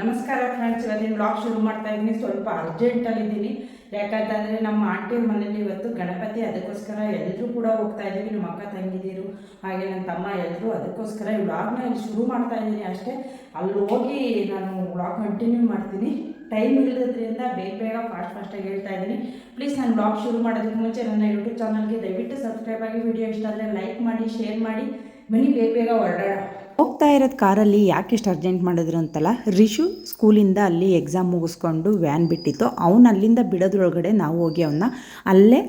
ನಮಸ್ಕಾರ ಫ್ರೆಂಡ್ಸ್ ಇವತ್ತಿನ ಬ್ಲಾಗ್ ಶುರು ಮಾಡ್ತಾ ಇದ್ದೀನಿ. ಸ್ವಲ್ಪ ಅರ್ಜೆಂಟಲ್ಲಿ ಇದ್ದೀನಿ. ಯಾಕಂತಂದರೆ ನಮ್ಮ ಆಂಟಿ ಮನೇಲಿ ಇವತ್ತು ಗಣಪತಿ, ಅದಕ್ಕೋಸ್ಕರ ಎಲ್ಲರೂ ಕೂಡ ಹೋಗ್ತಾ ಇದ್ದೀವಿ. ನಮ್ಮ ಅಕ್ಕ, ತಂಗಿದಿರು, ಹಾಗೆ ನನ್ನ ತಮ್ಮ ಎಲ್ಲರೂ ಅದಕ್ಕೋಸ್ಕರ ಈ ವ್ಲಾಗ್ನ ಇಲ್ಲಿ ಶುರು ಮಾಡ್ತಾ ಇದ್ದೀನಿ ಅಷ್ಟೇ. ಅಲ್ಲಿ ಹೋಗಿ ನಾನು ಬ್ಲಾಗ್ ಕಂಟಿನ್ಯೂ ಮಾಡ್ತೀನಿ. ಟೈಮ್ ಇಲ್ಲದ್ರಿಂದ ಬೇಗ ಬೇಗ ಫಾಸ್ಟ್ ಫಾಸ್ಟಾಗಿ ಹೇಳ್ತಾ ಇದ್ದೀನಿ. ಪ್ಲೀಸ್ ನಾನು ಬ್ಲಾಗ್ ಶುರು ಮಾಡೋದಕ್ಕೆ ಮುಂಚೆ ನನ್ನ ಯೂಟ್ಯೂಬ್ ಚಾನಲ್ಗೆ ದಯವಿಟ್ಟು ಸಬ್ಸ್ಕ್ರೈಬ್ ಆಗಿ. ವಿಡಿಯೋ ಇಷ್ಟ ಆದರೆ ಲೈಕ್ ಮಾಡಿ ಶೇರ್ ಮಾಡಿ. ಬನ್ನಿ, ಬೇಗ ಬೇಗ ಹೊರಡೋಣ. ಹೋಗ್ತಾ ಇರೋದು ಕಾರಲ್ಲಿ ಯಾಕೆ ಇಷ್ಟು ಅರ್ಜೆಂಟ್ ಮಾಡಿದ್ರು ಅಂತಲ್ಲ ರಿಶು ಸ್ಕೂಲಿಂದ ಅಲ್ಲಿ ಎಕ್ಸಾಮ್ ಮುಗಿಸ್ಕೊಂಡು ವ್ಯಾನ್ ಬಿಟ್ಟಿತ್ತು. ಅವನು ಅಲ್ಲಿಂದ ಬಿಡೋದ್ರೊಳಗಡೆ ನಾವು ಹೋಗಿ ಅವನ್ನ ಅಲ್ಲೇ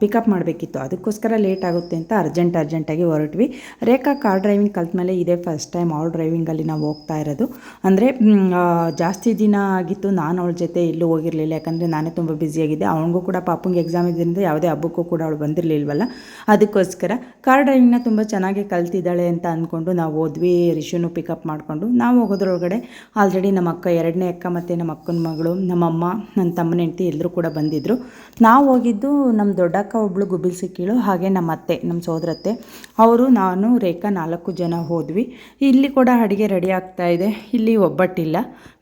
ಪಿಕಪ್ ಮಾಡಬೇಕಿತ್ತು. ಅದಕ್ಕೋಸ್ಕರ ಲೇಟ್ ಆಗುತ್ತೆ ಅಂತ ಅರ್ಜೆಂಟ್ ಅರ್ಜೆಂಟಾಗಿ ಹೊರಟ್ವಿ. ರೇಖಾ ಕಾರ್ ಡ್ರೈವಿಂಗ್ ಕಲ್ತ್ಮೇಲೆ ಇದೇ ಫಸ್ಟ್ ಟೈಮ್ ಅವಳು ಡ್ರೈವಿಂಗಲ್ಲಿ ನಾವು ಹೋಗ್ತಾ ಇರೋದು. ಅಂದರೆ ಜಾಸ್ತಿ ದಿನ ಆಗಿತ್ತು. ನಾನು ಅವಳ ಜೊತೆ ಎಲ್ಲೂ ಹೋಗಿರಲಿಲ್ಲ. ಯಾಕಂದರೆ ನಾನೇ ತುಂಬ ಬ್ಯುಸಿಯಾಗಿದ್ದೆ ಅವನಿಗೂ ಕೂಡ ಪಾಪಂಗೆ ಎಕ್ಸಾಮ್ ಇದ್ದರಿಂದ ಯಾವುದೇ ಹಬ್ಬಕ್ಕೂ ಕೂಡ ಅವಳು ಬಂದಿರಲಿಲ್ವಲ್ಲ? ಅದಕ್ಕೋಸ್ಕರ ಕಾರ್ ಡ್ರೈವಿಂಗ್ನ ತುಂಬ ಚೆನ್ನಾಗಿ ಕಲ್ತಿದ್ದಾಳೆ ಅಂತ ಅಂದ್ಕೊಂಡು ನಾವು ಹೋದ್ವಿ ರಿಷುನು ಪಿಕಪ್ ಮಾಡಿಕೊಂಡು ನಾವು ಹೋಗೋದ್ರೊಳಗಡೆ ಆಲ್ರೆಡಿ ನಮ್ಮ ಅಕ್ಕ ಎರಡನೇ ಅಕ್ಕ ಮತ್ತು ನಮ್ಮ ಅಕ್ಕನ ಮಗಳು ನಮ್ಮಮ್ಮ ನನ್ನ ತಮ್ಮನ ಹೆಂಡತಿ ಎಲ್ಲರೂ ಕೂಡ ಬಂದಿದ್ದರು ನಾವು ಹೋಗಿದ್ದು ನಮ್ಮ ದೊಡ್ಡಕ್ಕ ಒಬ್ಳು ಗುಬಿಲ್ ಸಿಕ್ಕಿಳು ಹಾಗೆ ನಮ್ಮ ಅತ್ತೆ, ನಮ್ಮ ಸೋದರತ್ತೆ. ಅವರು, ನಾನು, ರೇಖಾ ನಾಲ್ಕು ಜನ ಹೋದ್ವಿ. ಇಲ್ಲಿ ಕೂಡ ಅಡುಗೆ ರೆಡಿ ಆಗ್ತಾ ಇದೆ. ಇಲ್ಲಿ ಒಬ್ಬಟ್ಟಿಲ್ಲ,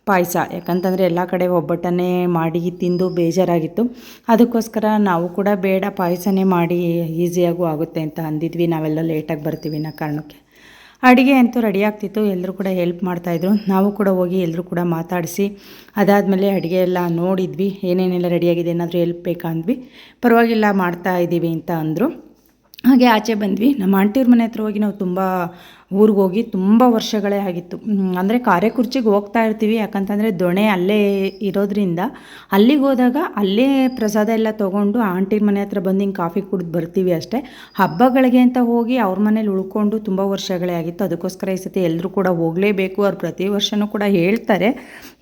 ಪಾಯಸ. ಯಾಕಂತಂದರೆ ಎಲ್ಲ ಕಡೆ ಒಬ್ಬಟ್ಟನ್ನೇ ಮಾಡಿ ತಿಂದು ಬೇಜಾರಾಗಿತ್ತು. ಅದಕ್ಕೋಸ್ಕರ ನಾವು ಕೂಡ ಬೇಡ ಪಾಯಸನೇ ಮಾಡಿ ಈಸಿಯಾಗೂ ಆಗುತ್ತೆ ಅಂತ ಅಂದಿದ್ವಿ. ನಾವೆಲ್ಲ ಲೇಟಾಗಿ ಬರ್ತೀವಿ ನಾ ಕಾರಣಕ್ಕೆ. ಅಡುಗೆ ಅಂತೂ ರೆಡಿ ಆಗ್ತಿತ್ತು. ಎಲ್ಲರೂ ಕೂಡ ಹೆಲ್ಪ್ ಮಾಡ್ತಾಯಿದ್ರು ನಾವು ಕೂಡ ಹೋಗಿ ಎಲ್ಲರೂ ಕೂಡ ಮಾತಾಡಿಸಿ, ಅದಾದಮೇಲೆ ಅಡುಗೆ ಎಲ್ಲ ನೋಡಿದ್ವಿ. ಏನೇನೆಲ್ಲ ರೆಡಿಯಾಗಿದೆ ಏನಾದರೂ ಹೆಲ್ಪ್ ಬೇಕಾ ಅಂದ್ವಿ. ಪರವಾಗಿಲ್ಲ, ಮಾಡ್ತಾ ಇದ್ದೀವಿ ಅಂತ ಅಂದರು. ಹಾಗೆ ಆಚೆ ಬಂದ್ವಿ. ನಮ್ಮ ಆಂಟಿಯವ್ರ ಮನೆ ಹತ್ರ ಹೋಗಿ ನಾವು ತುಂಬ ಊರಿಗೆ ಹೋಗಿ ತುಂಬ ವರ್ಷಗಳೇ ಆಗಿತ್ತು. ಅಂದರೆ ಕಾರ್ಯಕುರ್ಚಿಗೆ ಹೋಗ್ತಾ ಇರ್ತೀವಿ, ಯಾಕಂತಂದರೆ ದೊಣೆ ಅಲ್ಲೇ ಇರೋದ್ರಿಂದ. ಅಲ್ಲಿಗೆ ಹೋದಾಗ ಅಲ್ಲೇ ಪ್ರಸಾದ ಎಲ್ಲ ತೊಗೊಂಡು ಆಂಟಿ ಮನೆ ಹತ್ರ ಬಂದು ಹಿಂಗೆ ಕಾಫಿ ಕುಡಿದು ಬರ್ತೀವಿ ಅಷ್ಟೇ. ಹಬ್ಬಗಳಿಗೆ ಅಂತ ಹೋಗಿ ಅವ್ರ ಮನೇಲಿ ಉಳ್ಕೊಂಡು ತುಂಬ ವರ್ಷಗಳೇ ಆಗಿತ್ತು. ಅದಕ್ಕೋಸ್ಕರ ಈ ಸತಿ ಎಲ್ಲರೂ ಕೂಡ ಹೋಗಲೇಬೇಕು. ಅವ್ರು ಪ್ರತಿ ವರ್ಷವೂ ಕೂಡ ಹೇಳ್ತಾರೆ.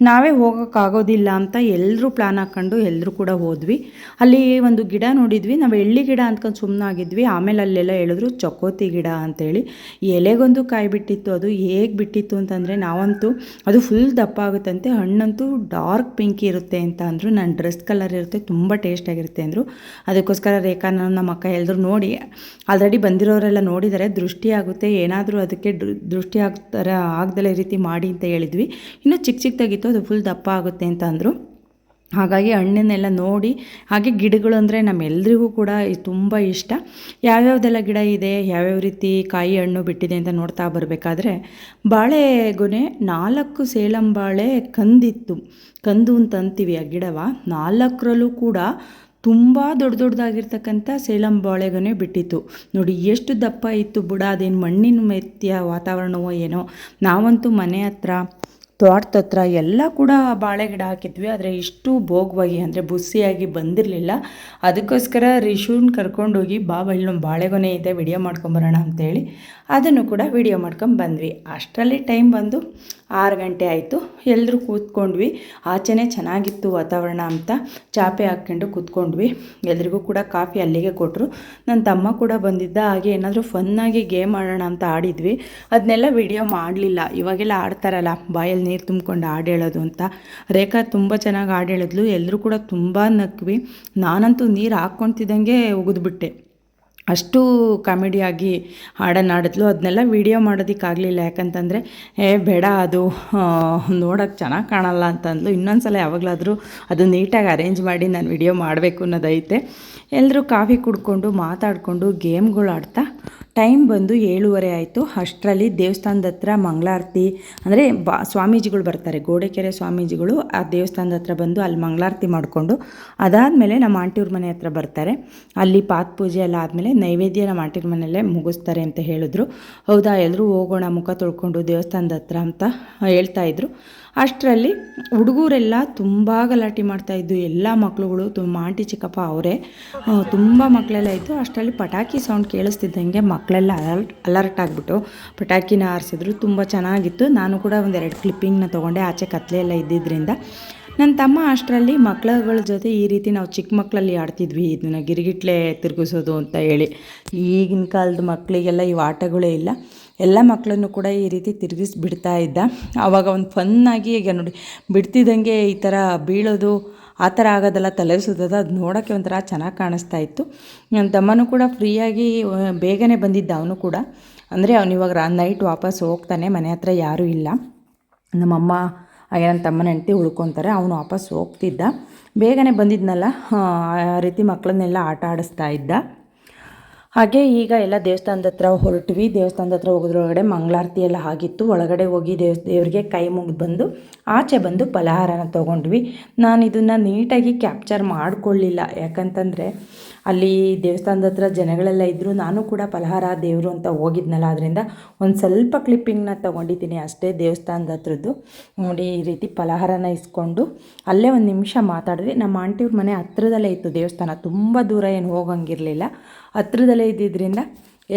ನಾವೇ ಹೋಗೋಕ್ಕಾಗೋದಿಲ್ಲ ಅಂತ ಎಲ್ಲರೂ ಪ್ಲ್ಯಾನ್ ಹಾಕ್ಕೊಂಡು ಎಲ್ಲರೂ ಕೂಡ ಹೋದ್ವಿ. ಅಲ್ಲಿ ಒಂದು ಗಿಡ ನೋಡಿದ್ವಿ. ನಾವು ಎಳ್ಳಿ ಗಿಡ ಅಂದ್ಕೊಂಡು ಸುಮ್ಮನಾಗಿದ್ವಿ ಆಮೇಲೆ ಅಲ್ಲೆಲ್ಲ ಹೇಳಿದ್ರು ಚಕೋತಿ ಗಿಡ ಅಂತೇಳಿ. ಎಲೆಗೊಂದು ಕಾಯಿ ಬಿಟ್ಟಿತ್ತು, ಅದು ಹೇಗೆ ಬಿಟ್ಟಿತ್ತು ಅಂತಂದರೆ ನಾವಂತೂ ಅದು ಫುಲ್ ದಪ್ಪ ಆಗುತ್ತಂತೆ, ಹಣ್ಣಂತೂ ಡಾರ್ಕ್ ಪಿಂಕ್ ಇರುತ್ತೆ ಅಂತ ಅಂದರು ನನ್ನ ಡ್ರೆಸ್ ಕಲರ್ ಇರುತ್ತೆ, ತುಂಬ ಟೇಸ್ಟಾಗಿರುತ್ತೆ ಅಂದರು. ಅದಕ್ಕೋಸ್ಕರ ರೇಖಾ ನಾನು ನಮ್ಮ ಅಕ್ಕ ಎಲ್ಲರೂ ನೋಡಿ ಆಲ್ರೆಡಿ ಬಂದಿರೋರೆಲ್ಲ ನೋಡಿದರೆ, ದೃಷ್ಟಿ ಆಗುತ್ತೆ, ಏನಾದರೂ ಅದಕ್ಕೆ ದೃಷ್ಟಿ ಆಗ್ತಾರ, ಆಗ್ದಲೇ ಈ ರೀತಿ ಮಾಡಿ ಅಂತ ಹೇಳಿದ್ವಿ. ಇನ್ನು ಚಿಕ್ಕ ಚಿಕ್ಕದಾಗಿತ್ತು ಅದು ಫುಲ್ ದಪ್ಪ ಆಗುತ್ತೆ ಅಂತ ಅಂದರು. ಹಾಗಾಗಿ ಹಣ್ಣನ್ನೆಲ್ಲ ನೋಡಿ, ಹಾಗೆ ಗಿಡಗಳು ಅಂದರೆ ನಮ್ಮೆಲ್ಲರಿಗೂ ಕೂಡ ತುಂಬ ಇಷ್ಟ. ಯಾವ್ಯಾವ್ದೆಲ್ಲ ಗಿಡ ಇದೆ, ಯಾವ್ಯಾವ ರೀತಿ ಕಾಯಿ ಹಣ್ಣು ಬಿಟ್ಟಿದೆ ಅಂತ ನೋಡ್ತಾ ಬರಬೇಕಾದ್ರೆ, ಬಾಳೆಗೊನೆ ನಾಲ್ಕು ಸೇಲಂ ಬಾಳೆ ಕಂದಿತ್ತು. ಕಂದು ಅಂತ ಅಂತೀವಿ ಆ ಗಿಡವ. ನಾಲ್ಕರಲ್ಲೂ ಕೂಡ ತುಂಬ ದೊಡ್ಡ ದೊಡ್ಡದಾಗಿರ್ತಕ್ಕಂಥ ಸೇಲಂ ಬಾಳೆಗೊನೆ ಬಿಟ್ಟಿತ್ತು. ನೋಡಿ, ಎಷ್ಟು ದಪ್ಪ ಇತ್ತು ಬುಡ, ಅದೇನು ಮಣ್ಣಿನ ಮೆತ್ತಿಯ ವಾತಾವರಣವೋ ಏನೋ. ನಾವಂತೂ ಮನೆ ಹತ್ರ ತೋಟದ ಹತ್ರ ಎಲ್ಲ ಕೂಡ ಬಾಳೆ ಗಿಡ ಹಾಕಿದ್ವಿ, ಆದರೆ ಇಷ್ಟು ಭೋಗವಾಗಿ ಅಂದರೆ ಬುಸ್ಸಿಯಾಗಿ ಬಂದಿರಲಿಲ್ಲ. ಅದಕ್ಕೋಸ್ಕರ ರಿಶುನ್ ಕರ್ಕೊಂಡೋಗಿ ಬಾಬಾ ಇಲ್ಲಿ ನಮ್ಮ ಬಾಳೆಗೊನೆ ಇದೆ ವಿಡಿಯೋ ಮಾಡ್ಕೊಂಬರೋಣ ಅಂತೇಳಿ ಅದನ್ನು ಕೂಡ ವಿಡಿಯೋ ಮಾಡ್ಕೊಂಡು ಬಂದ್ವಿ. ಅಷ್ಟರಲ್ಲಿ ಟೈಮ್ ಬಂದು ಆರು ಗಂಟೆ ಆಯಿತು. ಎಲ್ಲರೂ ಕೂತ್ಕೊಂಡ್ವಿ. ಆಚೆನೇ ಚೆನ್ನಾಗಿತ್ತು ವಾತಾವರಣ ಅಂತ ಚಾಪೆ ಹಾಕ್ಕೊಂಡು ಕೂತ್ಕೊಂಡ್ವಿ. ಎಲ್ರಿಗೂ ಕೂಡ ಕಾಫಿ ಅಲ್ಲಿಗೆ ಕೊಟ್ಟರು ನನ್ನ ತಮ್ಮ ಕೂಡ ಬಂದಿದ್ದ ಹಾಗೆ ಏನಾದರೂ ಫನ್ನಾಗಿ ಗೇಮ್ ಆಡೋಣ ಅಂತ ಆಡಿದ್ವಿ. ಅದನ್ನೆಲ್ಲ ವಿಡಿಯೋ ಮಾಡಲಿಲ್ಲ. ಇವಾಗೆಲ್ಲ ಆಡ್ತಾರಲ್ಲ, ಬಾಯಲ್ಲಿ ನೀರು ತುಂಬ್ಕೊಂಡು ಆಡೇಳೋದು ಅಂತ. ರೇಖಾ ತುಂಬ ಚೆನ್ನಾಗಿ ಹಾಡು ಹೇಳಿದ್ಲು. ಎಲ್ಲರೂ ಕೂಡ ತುಂಬ ನಕ್ವಿ ನಾನಂತೂ ನೀರು ಹಾಕ್ಕೊತಿದ್ದಂಗೆ ಉಗಿದ್ಬಿಟ್ಟೆ. ಅಷ್ಟು ಕಾಮಿಡಿಯಾಗಿ ಹಾಡನ್ನು ಹಾಡಿದ್ಲು ಅದನ್ನೆಲ್ಲ ವೀಡಿಯೋ ಮಾಡೋದಕ್ಕಾಗಲಿಲ್ಲ. ಯಾಕಂತಂದರೆ, ಏ, ಬೇಡ ಅದು. ನೋಡೋಕ್ಕೆ ಚೆನ್ನಾಗಿ ಕಾಣಲ್ಲ ಅಂತಂದ್ಲು. ಇನ್ನೊಂದು ಸಲ ಯಾವಾಗಲಾದರೂ ಅದು ನೀಟಾಗಿ ಅರೇಂಜ್ ಮಾಡಿ ನಾನು ವಿಡಿಯೋ ಮಾಡಬೇಕು ಅನ್ನೋದೈತೆ. ಎಲ್ಲರೂ ಕಾಫಿ ಕುಡ್ಕೊಂಡು ಮಾತಾಡಿಕೊಂಡು ಗೇಮ್ಗಳು ಆಡ್ತಾ ಟೈಮ್ ಬಂದು ಏಳುವರೆ ಆಯಿತು. ಅಷ್ಟರಲ್ಲಿ ದೇವಸ್ಥಾನದ ಹತ್ರ ಮಂಗಳಾರತಿ, ಅಂದರೆ ಬಾ, ಸ್ವಾಮೀಜಿಗಳು ಬರ್ತಾರೆ, ಗೋಡೆಕೆರೆ ಸ್ವಾಮೀಜಿಗಳು ಆ ದೇವಸ್ಥಾನದ ಹತ್ರ ಬಂದು ಅಲ್ಲಿ ಮಂಗಳಾರತಿ ಮಾಡಿಕೊಂಡು ಅದಾದಮೇಲೆ ನಮ್ಮ ಆಂಟಿಯವ್ರ ಮನೆ ಹತ್ರ ಬರ್ತಾರೆ. ಅಲ್ಲಿ ಪಾತ್ ಪೂಜೆ ಎಲ್ಲ ಆದಮೇಲೆ ನೈವೇದ್ಯ ನಮ್ಮ ಆಂಟಿಯವ್ರ ಮನೆಯಲ್ಲೇ ಮುಗಿಸ್ತಾರೆ ಅಂತ ಹೇಳಿದ್ರು. ಹೌದಾ ಎಲ್ಲರೂ ಹೋಗೋಣ, ಮುಖ ತೊಳ್ಕೊಂಡು ದೇವಸ್ಥಾನದ ಹತ್ರ ಅಂತ ಹೇಳ್ತಾ ಇದ್ರು. ಅಷ್ಟರಲ್ಲಿ ಹುಡುಗರೆಲ್ಲ ತುಂಬ ಗಲಾಟೆ ಮಾಡ್ತಾಯಿದ್ದು ಎಲ್ಲ ಮಕ್ಕಳುಗಳು ತುಂಬ ಆಂಟಿ, ಚಿಕ್ಕಪ್ಪ ಅವರೇ. ತುಂಬ ಮಕ್ಕಳೆಲ್ಲ ಇತ್ತು ಅಷ್ಟರಲ್ಲಿ ಪಟಾಕಿ ಸೌಂಡ್ ಕೇಳಿಸ್ತಿದ್ದಂಗೆ ಮಕ್ಕಳೆಲ್ಲ ಅಲರ್ಟ್ ಅಲರ್ಟ್ ಆಗಿಬಿಟ್ಟು ಪಟಾಕಿನ ಆರಿಸಿದ್ರು. ತುಂಬ ಚೆನ್ನಾಗಿತ್ತು. ನಾನು ಕೂಡ ಒಂದೆರಡು ಕ್ಲಿಪ್ಪಿಂಗ್ನ ತೊಗೊಂಡೆ ಆಚೆ ಕತ್ಲೆ ಎಲ್ಲ ಇದ್ದಿದ್ದರಿಂದ ನನ್ನ ತಮ್ಮ ಅಷ್ಟರಲ್ಲಿ ಮಕ್ಕಳುಗಳ ಜೊತೆ ಈ ರೀತಿ ನಾವು ಚಿಕ್ಕ ಮಕ್ಕಳಲ್ಲಿ ಆಡ್ತಿದ್ವಿ. ಇದನ್ನ ಗಿರಿಗಿಟ್ಲೆ ತಿರುಗಿಸೋದು ಅಂತ ಹೇಳಿ. ಈಗಿನ ಕಾಲದ ಮಕ್ಕಳಿಗೆಲ್ಲ ಇವು ಆಟಗಳೇ ಇಲ್ಲ. ಎಲ್ಲ ಮಕ್ಕಳನ್ನು ಕೂಡ ಈ ರೀತಿ ತಿರುಗಿಸಿ ಬಿಡ್ತಾ ಇದ್ದ. ಆವಾಗ ಒಂದು ಫನ್ನಾಗಿ ಈಗ ನೋಡಿ, ಬಿಡ್ತಿದ್ದಂಗೆ ಈ ಥರ ಬೀಳೋದು, ಆ ಥರ ಆಗೋದೆಲ್ಲ ತಲೆ ಸುತ್ತೋದು ಅದು ನೋಡೋಕ್ಕೆ ಒಂಥರ ಚೆನ್ನಾಗಿ ಕಾಣಿಸ್ತಾ ಇತ್ತು. ನನ್ನ ತಮ್ಮನೂ ಕೂಡ ಫ್ರೀಯಾಗಿ ಬೇಗನೆ ಬಂದಿದ್ದ ಅವನು ಕೂಡ. ಅಂದರೆ ಅವನು ಇವಾಗ ನೈಟ್ ವಾಪಸ್ ಹೋಗ್ತಾನೆ, ಮನೆ ಹತ್ರ ಯಾರೂ ಇಲ್ಲ. ನಮ್ಮಮ್ಮ ಹಾಗೆ ನನ್ನ ತಮ್ಮನ ಹೆಂಡತಿ ಉಳ್ಕೊತಾರೆ, ಅವನು ವಾಪಸ್ ಹೋಗ್ತಿದ್ದ. ಬೇಗನೆ ಬಂದಿದ್ನಲ್ಲ, ಆ ರೀತಿ ಮಕ್ಕಳನ್ನೆಲ್ಲ ಆಟ ಆಡಿಸ್ತಾ ಇದ್ದ. ಹಾಗೆ ಈಗ ಎಲ್ಲ ದೇವಸ್ಥಾನದ ಹತ್ರ ಹೊರಟ್ವಿ. ದೇವಸ್ಥಾನದ ಹತ್ರ ಹೋಗೋದ್ರೊಳಗಡೆ ಮಂಗಳಾರತಿ ಎಲ್ಲ ಆಗಿತ್ತು. ಒಳಗಡೆ ಹೋಗಿ ದೇವ್, ದೇವರಿಗೆ ಕೈ ಮುಗಿದು ಬಂದು, ಆಚೆ ಬಂದು ಫಲಹಾರನ ತೊಗೊಂಡ್ವಿ. ನಾನು ಇದನ್ನು ನೀಟಾಗಿ ಕ್ಯಾಪ್ಚರ್ ಮಾಡಿಕೊಳ್ಳಿಲ್ಲ. ಯಾಕಂತಂದರೆ ಅಲ್ಲಿ ದೇವಸ್ಥಾನದ ಹತ್ರ ಜನಗಳೆಲ್ಲ ಇದ್ದರು ನಾನು ಕೂಡ ಫಲಹಾರ ದೇವರು ಅಂತ ಹೋಗಿದ್ನಲ್ಲ ಅದರಿಂದ ಒಂದು ಸ್ವಲ್ಪ ಕ್ಲಿಪ್ಪಿಂಗ್ನ ತೊಗೊಂಡಿದ್ದೀನಿ ಅಷ್ಟೇ ದೇವಸ್ಥಾನದ ಹತ್ರದ್ದು. ನೋಡಿ, ಈ ರೀತಿ ಫಲಹಾರನ ಇಸ್ಕೊಂಡು ಅಲ್ಲೇ ಒಂದು ನಿಮಿಷ ಮಾತಾಡಿದ್ವಿ ನಮ್ಮ ಆಂಟಿಯವ್ರ ಮನೆ ಹತ್ರದಲ್ಲೇ ಇತ್ತು ದೇವಸ್ಥಾನ, ತುಂಬ ದೂರ ಏನು ಹೋಗಂಗಿರಲಿಲ್ಲ. ಹತ್ರದಲ್ಲೇ ಇದ್ದಿದ್ದರಿಂದ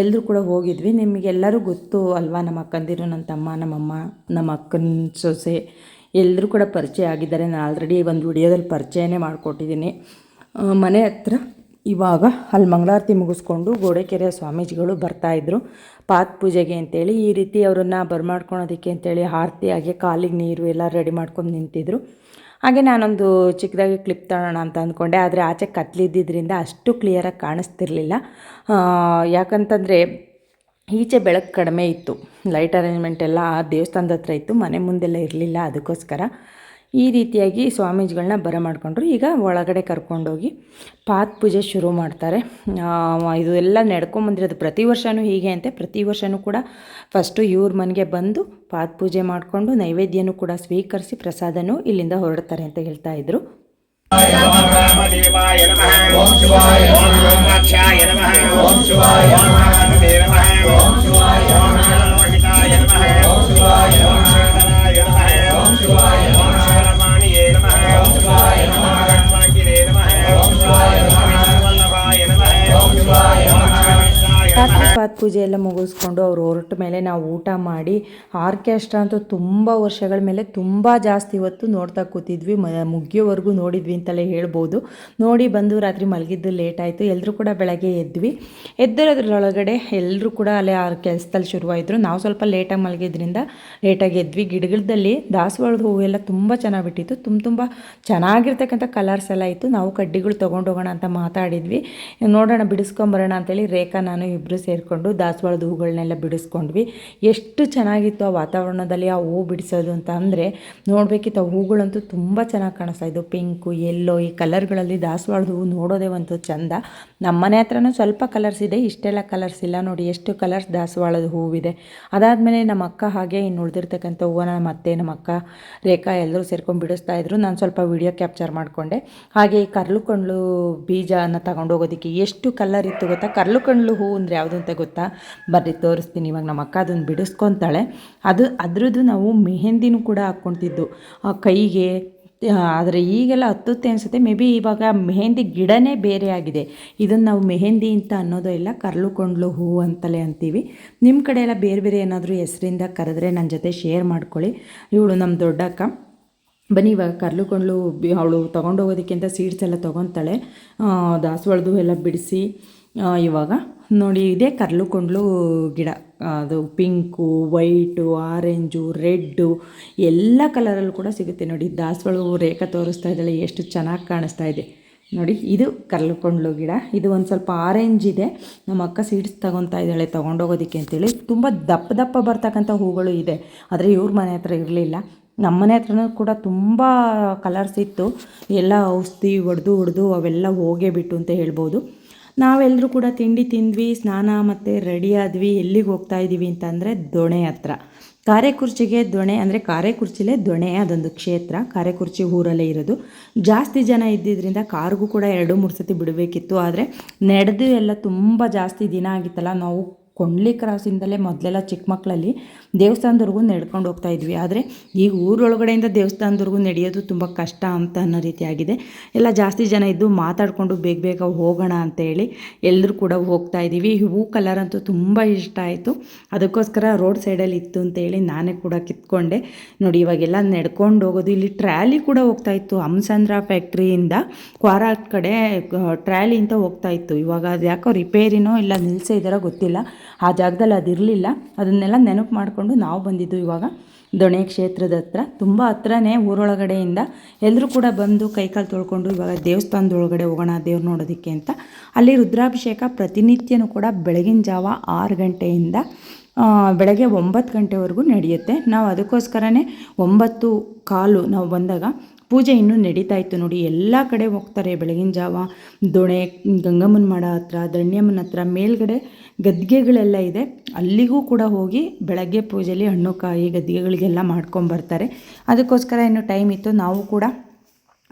ಎಲ್ಲರೂ ಕೂಡ ಹೋಗಿದ್ವಿ. ನಿಮಗೆಲ್ಲರೂ ಗೊತ್ತು ಅಲ್ವಾ, ನಮ್ಮ ಅಕ್ಕಂದಿರು ನನ್ನ ತಮ್ಮ ನಮ್ಮಮ್ಮ ನಮ್ಮ ಅಕ್ಕನ ಸೊಸೆ ಎಲ್ಲರೂ ಕೂಡ ಪರಿಚಯ ಆಗಿದ್ದಾರೆ. ನಾನು ಆಲ್ರೆಡಿ ಒಂದು ವಿಡಿಯೋದಲ್ಲಿ ಪರಿಚಯನೇ ಮಾಡಿಕೊಟ್ಟಿದ್ದೀನಿ. ಮನೆ ಹತ್ರ ಇವಾಗ ಅಲ್ಲಿ ಮಂಗಳಾರತಿ ಮುಗಿಸ್ಕೊಂಡು ಗೋಡೆಕೆರೆ ಸ್ವಾಮೀಜಿಗಳು ಬರ್ತಾಯಿದ್ರು ಪಾತ್ ಪೂಜೆಗೆ ಅಂತೇಳಿ ಈ ರೀತಿ ಅವರನ್ನು ಬರ್ಮಾಡ್ಕೊಳೋದಕ್ಕೆ ಅಂತೇಳಿ ಆರತಿ ಹಾಗೆ ಕಾಲಿಗೆ ನೀರು ಎಲ್ಲ ರೆಡಿ ಮಾಡ್ಕೊಂಡು ನಿಂತಿದ್ರು. ಹಾಗೆ ನಾನೊಂದು ಚಿಕ್ಕದಾಗಿ ಕ್ಲಿಪ್ ತಗೋಣ ಅಂತ ಅಂದ್ಕೊಂಡೆ. ಆದರೆ ಆಚೆ ಕತ್ಲಿದ್ದಿದ್ದರಿಂದ ಅಷ್ಟು ಕ್ಲಿಯರಾಗಿ ಕಾಣಿಸ್ತಿರ್ಲಿಲ್ಲ. ಯಾಕಂತಂದರೆ ಈಚೆ ಬೆಳಕು ಕಡಿಮೆ ಇತ್ತು. ಲೈಟ್ ಅರೇಂಜ್ಮೆಂಟ್ ಎಲ್ಲ ದೇವಸ್ಥಾನದ ಹತ್ರ ಇತ್ತು. ಮನೆ ಮುಂದೆಲ್ಲ ಇರಲಿಲ್ಲ ಅದಕ್ಕೋಸ್ಕರ. ಈ ರೀತಿಯಾಗಿ ಸ್ವಾಮೀಜಿಗಳನ್ನ ಬರ ಮಾಡಿಕೊಂಡ್ರು. ಈಗ ಒಳಗಡೆ ಕರ್ಕೊಂಡೋಗಿ ಪಾತ್ ಪೂಜೆ ಶುರು ಮಾಡ್ತಾರೆ. ಇದು ಎಲ್ಲ ನಡ್ಕೊಂಬಂದಿರೋದು ಪ್ರತಿ ವರ್ಷವೂ ಹೀಗೆ ಅಂತೆ. ಪ್ರತಿ ವರ್ಷವೂ ಕೂಡ ಫಸ್ಟು ಇವ್ರ ಮನೆಗೆ ಬಂದು ಪಾತ್ ಪೂಜೆ ಮಾಡಿಕೊಂಡು ನೈವೇದ್ಯನೂ ಕೂಡ ಸ್ವೀಕರಿಸಿ ಪ್ರಸಾದನೂ ಇಲ್ಲಿಂದ ಹೊರಡ್ತಾರೆ ಅಂತ ಹೇಳ್ತಾ ಇದ್ರು. ఓం ಪೂಜೆ ಎಲ್ಲ ಮುಗಿಸ್ಕೊಂಡು ಅವ್ರು ಹೊರಟ ಮೇಲೆ ನಾವು ಊಟ ಮಾಡಿ ಆರ್ಕೆಸ್ಟ್ರಾ ಅಂತೂ ತುಂಬ ವರ್ಷಗಳ ಮೇಲೆ ತುಂಬ ಜಾಸ್ತಿ ಹೊತ್ತು ನೋಡ್ತಾ ಕೂತಿದ್ವಿ. ಮ, ಮುಗಿಯೋವರೆಗೂ ನೋಡಿದ್ವಿ ಅಂತಲೇ ಹೇಳ್ಬೋದು. ನೋಡಿ ಬಂದು ರಾತ್ರಿ ಮಲಗಿದ್ದು ಲೇಟ್ ಆಯಿತು. ಎಲ್ಲರೂ ಕೂಡ ಬೆಳಗ್ಗೆ ಎದ್ವಿ. ಎದ್ದಿರೋದ್ರೊಳಗಡೆ ಎಲ್ಲರೂ ಕೂಡ ಅಲ್ಲೇ ಆ ಕೆಲಸದಲ್ಲಿ ಶುರುವಾಯಿದ್ರು. ನಾವು ಸ್ವಲ್ಪ ಲೇಟಾಗಿ ಮಲಗಿದ್ರಿಂದ ಲೇಟಾಗಿ ಎದ್ವಿ. ಗಿಡಗಳದಲ್ಲಿ ದಾಸವಾಳದ ಹೂವು ಎಲ್ಲ ತುಂಬ ಚೆನ್ನಾಗಿ ಬಿಟ್ಟಿತ್ತು. ತುಂಬ ತುಂಬ ಚೆನ್ನಾಗಿರ್ತಕ್ಕಂಥ ಕಲರ್ಸ್ ಎಲ್ಲ ಇತ್ತು. ನಾವು ಕಡ್ಡಿಗಳು ತೊಗೊಂಡು ಹೋಗೋಣ ಅಂತ ಮಾತಾಡಿದ್ವಿ. ನೋಡೋಣ, ಬಿಡಿಸ್ಕೊಂಬರೋಣ ಅಂತೇಳಿ ರೇಖಾ, ನಾನು ಇಬ್ಬರು ಸೇರಿಕೊಂಡು ದಾಸವಾಳದ ಹೂಗಳನ್ನೆಲ್ಲ ಬಿಡಿಸ್ಕೊಂಡ್ವಿ. ಎಷ್ಟು ಚೆನ್ನಾಗಿತ್ತು ಆ ವಾತಾವರಣದಲ್ಲಿ ಆ ಹೂವು ಬಿಡಿಸೋದು ಅಂತ ಅಂದರೆ ನೋಡಬೇಕಿತ್ತು, ಆ ಹೂಗಳಂತೂ ತುಂಬ ಚೆನ್ನಾಗಿ ಕಾಣಿಸ್ತಾ ಇದ್ದವು ಪಿಂಕು ಎಲ್ಲೋ ಈ ಕಲರ್ಗಳಲ್ಲಿ ದಾಸವಾಳದ ಹೂವು ನೋಡೋದೇ ಒಂದು ಚಂದ. ನಮ್ಮ ಮನೆ ಹತ್ರನೂ ಸ್ವಲ್ಪ ಕಲರ್ಸ್ ಇದೆ, ಇಷ್ಟೆಲ್ಲ ಕಲರ್ಸ್ ಇಲ್ಲ ನೋಡಿ, ಎಷ್ಟು ಕಲರ್ಸ್ ದಾಸವಾಳದ ಹೂವಿದೆ. ಅದಾದಮೇಲೆ ನಮ್ಮ ಅಕ್ಕ ಹಾಗೆ ಇನ್ನು ಉಳಿದಿರ್ತಕ್ಕಂಥ ಹೂವನ್ನ ನಮ್ಮ ಅತ್ತೆ, ನಮ್ಮ ಅಕ್ಕ, ರೇಖಾ ಎಲ್ಲರೂ ಸೇರ್ಕೊಂಡು ಬಿಡಿಸ್ತಾ ಇದ್ರು. ನಾನು ಸ್ವಲ್ಪ ವಿಡಿಯೋ ಕ್ಯಾಪ್ಚರ್ ಮಾಡಿಕೊಂಡೆ. ಹಾಗೆ ಈ ಕರ್ಲುಕೊಂಡ್ಲು ಬೀಜನ ತಗೊಂಡು ಹೋಗೋದಿಕ್ಕೆ ಎಷ್ಟು ಕಲರ್ ಇತ್ತು ಗೊತ್ತಾ? ಕರ್ಲುಕೊಂಡ್ಲು ಹೂ ಅಂದರೆ ಯಾವುದು ಅಂತ ಗೊತ್ತಾ? ಬರ್ರಿ, ತೋರಿಸ್ತೀನಿ. ಇವಾಗ ನಮ್ಮ ಅಕ್ಕ ಅದನ್ನು ಬಿಡಿಸ್ಕೊತಾಳೆ. ಅದು ಅದ್ರದ್ದು ನಾವು ಮೆಹೆಂದಿನೂ ಕೂಡ ಹಾಕ್ಕೊತಿದ್ದು. ಆ, ಕೈಗೆ ಆದರೆ ಈಗೆಲ್ಲ ಹತ್ತುತ್ತೆ ಅನಿಸುತ್ತೆ. ಮೇ ಬಿ ಇವಾಗ ಮೆಹೆಂದಿ ಗಿಡನೇ ಬೇರೆ ಆಗಿದೆ. ಇದನ್ನು ನಾವು ಮೆಹೆಂದಿ ಅಂತ ಅನ್ನೋದು ಇಲ್ಲ ಕರ್ಲುಕೊಂಡ್ಲು ಹೂ ಅಂತಲೇ ಅಂತೀವಿ. ನಿಮ್ಮ ಕಡೆ ಎಲ್ಲ ಬೇರೆ ಬೇರೆ ಏನಾದರೂ ಹೆಸರಿಂದ ಕರೆದ್ರೆ ನನ್ನ ಜೊತೆ ಶೇರ್ ಮಾಡ್ಕೊಳ್ಳಿ. ಇವಳು ನಮ್ಮ ದೊಡ್ಡಕ್ಕ ಬನ್ನಿ, ಇವಾಗ ಕರ್ಲುಕೊಂಡ್ಲು ಅವಳು ತೊಗೊಂಡೋಗೋದಕ್ಕಿಂತ ಸೀಡ್ಸ್ ಎಲ್ಲ ತೊಗೊತಾಳೆ. ದಾಸವಾಳದು ಎಲ್ಲ ಬಿಡಿಸಿ ಇವಾಗ ನೋಡಿ, ಇದೇ ಕರ್ಲುಕೊಂಡ್ಲು ಗಿಡ. ಅದು ಪಿಂಕು, ವೈಟು, ಆರೆಂಜು, ರೆಡ್ಡು, ಎಲ್ಲ ಕಲರಲ್ಲೂ ಕೂಡ ಸಿಗುತ್ತೆ ನೋಡಿ. ದಾಸವಾಳ ರೇಖಾ ತೋರಿಸ್ತಾ ಇದ್ದಾಳೆ, ಎಷ್ಟು ಚೆನ್ನಾಗಿ ಕಾಣಿಸ್ತಾ ಇದೆ. ನೋಡಿ, ಇದು ಕರ್ಲುಕೊಂಡ್ಲು ಗಿಡ. ಇದು ಒಂದು ಸ್ವಲ್ಪ ಆರೆಂಜ್ ಇದೆ. ನಮ್ಮ ಅಕ್ಕ ಸೀಡ್ಸ್ ತಗೊತಾ ಇದ್ದಾಳೆ, ತೊಗೊಂಡೋಗೋದಕ್ಕೆ ಅಂತೇಳಿ. ತುಂಬ ದಪ್ಪ ದಪ್ಪ ಬರ್ತಕ್ಕಂಥ ಹೂಗಳು ಇದೆ. ಆದರೆ ಇವ್ರ ಮನೆ ಹತ್ರ ಇರಲಿಲ್ಲ. ನಮ್ಮ ಮನೆ ಹತ್ರನೂ ಕೂಡ ತುಂಬ ಕಲರ್ಸ್ ಇತ್ತು. ಎಲ್ಲ ಔಷಧಿ ಹೊಡೆದು ಹೊಡೆದು ಅವೆಲ್ಲ ಹೋಗೇ ಬಿಟ್ಟು ಅಂತ ಹೇಳ್ಬೋದು. ನಾವೆಲ್ಲರೂ ಕೂಡ ತಿಂಡಿ ತಿಂದ್ವಿ, ಸ್ನಾನ ಮತ್ತು ರೆಡಿ ಆದ್ವಿ, ಎಲ್ಲಿಗೆ ಹೋಗ್ತಾ ಇದ್ದೀವಿ ಅಂತಂದರೆ ದೊಣೆ ಹತ್ರ. ಕಾರೆಕುರ್ಚಿಗೆ ದೊಣೆ ಅಂದರೆ ಕಾರೆಕುರ್ಚಿಲೇ ದೊಣೆ ಅದೊಂದು ಕ್ಷೇತ್ರ, ಕಾರೆಕುರ್ಚಿ ಊರಲ್ಲೇ ಇರೋದು. ಜಾಸ್ತಿ ಜನ ಇದ್ದಿದ್ದರಿಂದ ಕಾರ್ಗೂ ಕೂಡ ಎರಡು ಮೂರು ಸತಿ ಬಿಡಬೇಕಿತ್ತು, ಆದರೆ ನಡೆದು ಎಲ್ಲ ತುಂಬ ಜಾಸ್ತಿ ದಿನ ಆಗಿತ್ತಲ್ಲ, ನಾವು ಕೊಂಡ್ಲಿ ಕ್ರಾಸಿಂದಲೇ ಮೊದಲೆಲ್ಲ ಚಿಕ್ಕ ಮಕ್ಕಳಲ್ಲಿ ದೇವಸ್ಥಾನದವರೆಗೂ ನಡ್ಕೊಂಡು ಹೋಗ್ತಾ ಇದ್ವಿ. ಆದರೆ ಈಗ ಊರೊಳಗಡೆಯಿಂದ ದೇವಸ್ಥಾನದವರೆಗೂ ನಡೆಯೋದು ತುಂಬ ಕಷ್ಟ ಅಂತ ಅನ್ನೋ ರೀತಿಯಾಗಿದೆ ಎಲ್ಲ ಜಾಸ್ತಿ ಜನ ಇದ್ದು ಮಾತಾಡಿಕೊಂಡು ಬೇಗ ಬೇಗ ಹೋಗೋಣ ಅಂತೇಳಿ ಎಲ್ಲರೂ ಕೂಡ ಹೋಗ್ತಾ ಇದ್ದೀವಿ. ಹೂ ಕಲರ್ ಅಂತೂ ತುಂಬ ಇಷ್ಟ ಆಯಿತು. ಅದಕ್ಕೋಸ್ಕರ ರೋಡ್ ಸೈಡಲ್ಲಿ ಇತ್ತು ಅಂತೇಳಿ ನಾನೇ ಕೂಡ ಕಿತ್ಕೊಂಡೆ. ನೋಡಿ, ಇವಾಗೆಲ್ಲ ನಡ್ಕೊಂಡು ಹೋಗೋದು. ಇಲ್ಲಿ ಟ್ರ್ಯಾಲಿ ಕೂಡ ಹೋಗ್ತಾ ಇತ್ತು. ಹಂಸಂದ್ರ ಫ್ಯಾಕ್ಟ್ರಿಯಿಂದ ಕ್ವಾರಾಟ್ ಕಡೆ ಟ್ರ್ಯಾಲಿ ಅಂತ ಹೋಗ್ತಾ ಇತ್ತು. ಇವಾಗ ಅದು ಯಾಕೋ ರಿಪೇರಿನೋ ಇಲ್ಲ ನಿಲ್ಲಿಸೇ ಇದ್ದಾರೋ ಗೊತ್ತಿಲ್ಲ. ಆ ಜಾಗದಲ್ಲಿ ಅದಿರಲಿಲ್ಲ. ಅದನ್ನೆಲ್ಲ ನೆನಪು ಮಾಡಿಕೊಂಡು ನಾವು ಬಂದಿದ್ದು ಇವಾಗ ದೊಣೆ ಕ್ಷೇತ್ರದ ಹತ್ರ. ತುಂಬ ಹತ್ರನೇ ಊರೊಳಗಡೆಯಿಂದ ಎಲ್ಲರೂ ಕೂಡ ಬಂದು ಕೈಕಾಲು ತೊಳ್ಕೊಂಡು ಇವಾಗ ದೇವಸ್ಥಾನದೊಳಗಡೆ ಹೋಗೋಣ ದೇವ್ರು ನೋಡೋದಕ್ಕೆ ಅಂತ. ಅಲ್ಲಿ ರುದ್ರಾಭಿಷೇಕ ಪ್ರತಿನಿತ್ಯನೂ ಕೂಡ ಬೆಳಗಿನ ಜಾವ ಆರು ಗಂಟೆಯಿಂದ ಬೆಳಗ್ಗೆ ಒಂಬತ್ತು ಗಂಟೆವರೆಗೂ ನಡೆಯುತ್ತೆ. ನಾವು ಅದಕ್ಕೋಸ್ಕರನೇ ಒಂಬತ್ತು ಕಾಲು ನಾವು ಬಂದಾಗ ಪೂಜೆ ಇನ್ನೂ ನಡೀತಾ ಇತ್ತು ನೋಡಿ. ಎಲ್ಲ ಕಡೆ ಹೋಗ್ತಾರೆ. ಬೆಳಗಿನ ಜಾವ ದೊಣೆ, ಗಂಗಮ್ಮನ ಮಾಡ ಹತ್ರ ದಣ್ಯಮ್ಮನ ಹತ್ರ, ಮೇಲ್ಗಡೆ ಗದ್ಗೆಗಳೆಲ್ಲ ಇದೆ. ಅಲ್ಲಿಗೂ ಕೂಡ ಹೋಗಿ ಬೆಳಗ್ಗೆ ಪೂಜೆಯಲ್ಲಿ ಹಣ್ಣು, ಕಾಯಿ ಗದ್ಗೆಗಳಿಗೆಲ್ಲ ಮಾಡ್ಕೊಂಬರ್ತಾರೆ ಅದಕ್ಕೋಸ್ಕರ ಇನ್ನು ಟೈಮ್ ಇತ್ತು. ನಾವು ಕೂಡ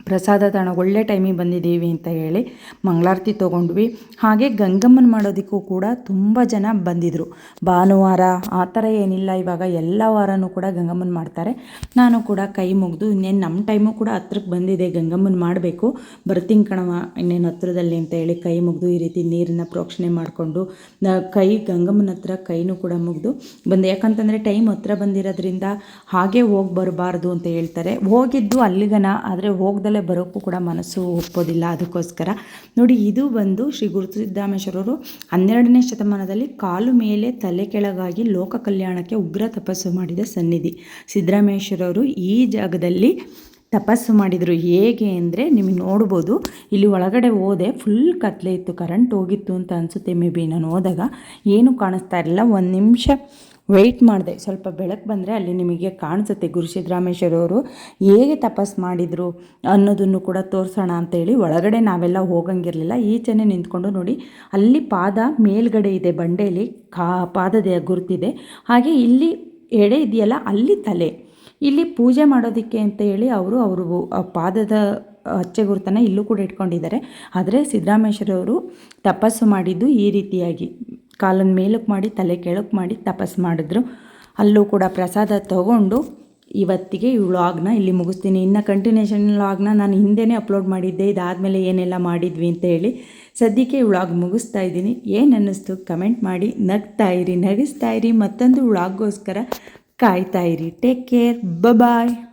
ಪ್ರಸಾದ ತಾಣ ಒಳ್ಳೆ ಟೈಮಿಗೆ ಬಂದಿದ್ದೀವಿ ಅಂತ ಹೇಳಿ ಮಂಗಳಾರತಿ ತೊಗೊಂಡ್ವಿ. ಹಾಗೆ ಗಂಗಮ್ಮನ ಮಾಡೋದಕ್ಕೂ ಕೂಡ ತುಂಬ ಜನ ಬಂದಿದ್ದರು ಭಾನುವಾರ ಆ ಥರ ಏನಿಲ್ಲ, ಇವಾಗ ಎಲ್ಲ ವಾರನೂ ಕೂಡ ಗಂಗಮ್ಮನ ಮಾಡ್ತಾರೆ. ನಾನು ಕೂಡ ಕೈ ಮುಗಿದು ಇನ್ನೇನು ನಮ್ಮ ಟೈಮು ಕೂಡ ಹತ್ರಕ್ಕೆ ಬಂದಿದೆ, ಗಂಗಮ್ಮನ ಮಾಡಬೇಕು. ಬರ್ತೀನಿ ಕಣವ ಇನ್ನೇನು ಹತ್ರದಲ್ಲಿ ಅಂತ ಹೇಳಿ ಕೈ ಮುಗಿದು ಈ ರೀತಿ ನೀರನ್ನ ಪ್ರೋಕ್ಷಣೆ ಮಾಡಿಕೊಂಡು ಕೈ ಗಂಗಮ್ಮನ ಹತ್ರ ಕೈನೂ ಕೂಡ ಮುಗಿದು ಬಂದೆ. ಯಾಕಂತಂದರೆ ಟೈಮ್ ಹತ್ರ ಬಂದಿರೋದ್ರಿಂದ ಹಾಗೆ ಹೋಗಿ ಬರಬಾರ್ದು ಅಂತ ಹೇಳ್ತಾರೆ. ಹೋಗಿದ್ದು ಅಲ್ಲಿಗನ, ಆದರೆ ಹೋಗ್ದಲ್ಲೇ ಬರೋಕ್ಕೂ ಕೂಡ ಮನಸ್ಸು ಒಪ್ಪೋದಿಲ್ಲ ಅದಕ್ಕೋಸ್ಕರ. ನೋಡಿ, ಇದು ಬಂದು ಶ್ರೀ ಗುರುಸಿದ್ದಾಮೇಶ್ವರರು ಹನ್ನೆರಡನೇ ಶತಮಾನದಲ್ಲಿ ಕಾಲು ಮೇಲೆ ತಲೆ ಕೆಳಗಾಗಿ ಲೋಕ ಕಲ್ಯಾಣಕ್ಕೆ ಉಗ್ರ ತಪಸ್ಸು ಮಾಡಿದ ಸನ್ನಿಧಿ. ಸಿದ್ದರಾಮೇಶ್ವರವರು ಈ ಜಾಗದಲ್ಲಿ ತಪಸ್ಸು ಮಾಡಿದರು. ಹೇಗೆ ಅಂದರೆ ನಿಮಗೆ ನೋಡ್ಬೋದು, ಇಲ್ಲಿ ಒಳಗಡೆ ಹೋದೆ ಫುಲ್ ಕತ್ಲೆ ಇತ್ತು ಕರೆಂಟ್ ಹೋಗಿತ್ತು ಅಂತ ಅನಿಸುತ್ತೆ ಮೇ ಬಿ ನಾನು ಹೋದಾಗ. ಏನು ಕಾಣಿಸ್ತಾ ಇರಲಿಲ್ಲ. ಒಂದು ನಿಮಿಷ ವೆಯ್ಟ್ ಮಾಡಿದೆ. ಸ್ವಲ್ಪ ಬೆಳಕು ಬಂದರೆ ಅಲ್ಲಿ ನಿಮಗೆ ಕಾಣಿಸುತ್ತೆ. ಗುರು ಸಿದ್ದರಾಮೇಶ್ವರವರು ಹೇಗೆ ತಪಸ್ ಮಾಡಿದರು ಅನ್ನೋದನ್ನು ಕೂಡ ತೋರಿಸೋಣ ಅಂತೇಳಿ ಒಳಗಡೆ ನಾವೆಲ್ಲ ಹೋಗಂಗಿರಲಿಲ್ಲ. ಈಚೆನೆ ನಿಂತ್ಕೊಂಡು ನೋಡಿ, ಅಲ್ಲಿ ಪಾದ ಮೇಲ್ಗಡೆ ಇದೆ ಬಂಡೆಯಲ್ಲಿ ಕಾ, ಪಾದದ ಗುರುತಿದೆ. ಹಾಗೆ ಇಲ್ಲಿ ಎಡೆ ಇದೆಯಲ್ಲ, ಅಲ್ಲಿ ತಲೆ. ಇಲ್ಲಿ ಪೂಜೆ ಮಾಡೋದಕ್ಕೆ ಅಂತ ಹೇಳಿ ಅವರು ಅವರು ಪಾದದ ಅಚ್ಚೆ ಗುರುತನ್ನು ಇಲ್ಲೂ ಕೂಡ ಇಟ್ಕೊಂಡಿದ್ದಾರೆ. ಆದರೆ ಸಿದ್ದರಾಮೇಶ್ವರವರು ತಪಸ್ಸು ಮಾಡಿದ್ದು ಈ ರೀತಿಯಾಗಿ. ಕಾಲನ್ನು ಮೇಲಕ್ಕೆ ಮಾಡಿ, ತಲೆ ಕೆಳಕ್ಕೆ ಮಾಡಿ ತಪಸ್ ಮಾಡಿದ್ರು. ಅಲ್ಲೂ ಕೂಡ ಪ್ರಸಾದ ತಗೊಂಡು ಇವತ್ತಿಗೆ ಈ ವ್ಲಾಗ್ನ ಇಲ್ಲಿ ಮುಗಿಸ್ತೀನಿ. ಇನ್ನು ಕಂಟಿನ್ಯೂಷನ್ ವ್ಲಾಗ್ನ ನಾನು ಹಿಂದೆನೇ ಅಪ್ಲೋಡ್ ಮಾಡಿದ್ದೆ. ಇದಾದಮೇಲೆ ಏನೆಲ್ಲ ಮಾಡಿದ್ವಿ ಅಂತ ಹೇಳಿ ಸದ್ಯಕ್ಕೆ ಈ ವ್ಲಾಗ್ ಮುಗಿಸ್ತಾ ಇದ್ದೀನಿ. ಏನು ಅನ್ನಿಸ್ತು? ಕಮೆಂಟ್ ಮಾಡಿ. ನಗ್ತಾ ಇರಿ, ನಗಿಸ್ತಾ ಇರಿ. ಮತ್ತೊಂದು ವ್ಲಾಗ್ಗೋಸ್ಕರ ಕಾಯ್ತಾ ಇರಿ. Take care bye